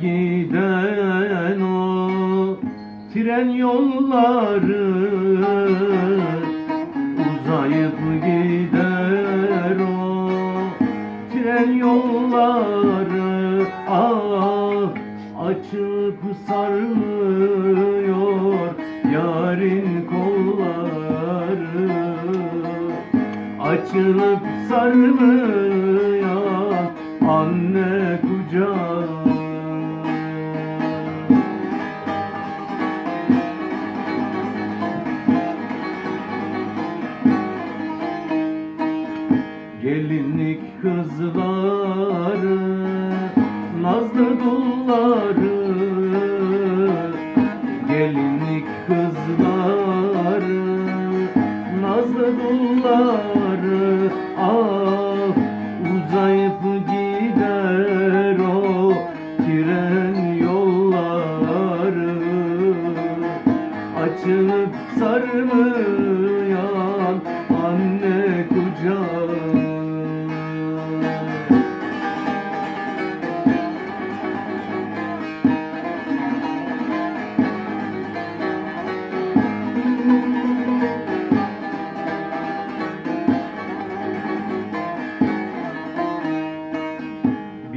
giden o tren yolları. Uzayıp gider o tren yolları. Ah açıp sarmıyor yarın kolları. Açılıp sarmıyor anne kucağı Gelinlik kızları Nazlı dulları. Gelinlik kızları Nazlı dulları. Ah uzayıp gider o Tren yolları. Açılıp sarmayan anne kucağı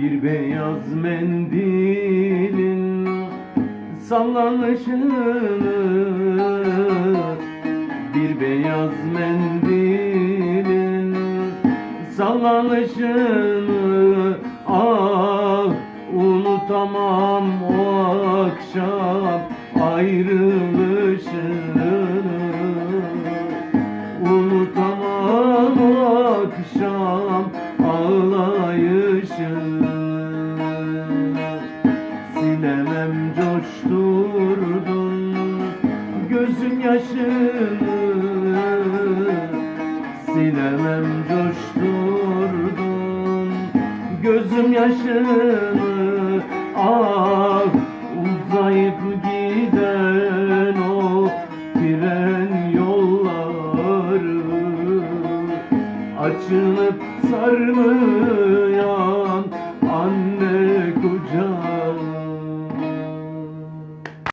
Bir beyaz mendilin sallanışını Bir beyaz mendilin sallanışını Ah unutamam o coşturdun gözüm yaşını. Silemem coşturdun gözüm yaşını. Ah uzayıp giden o tren yolları Açılıp sarmıyor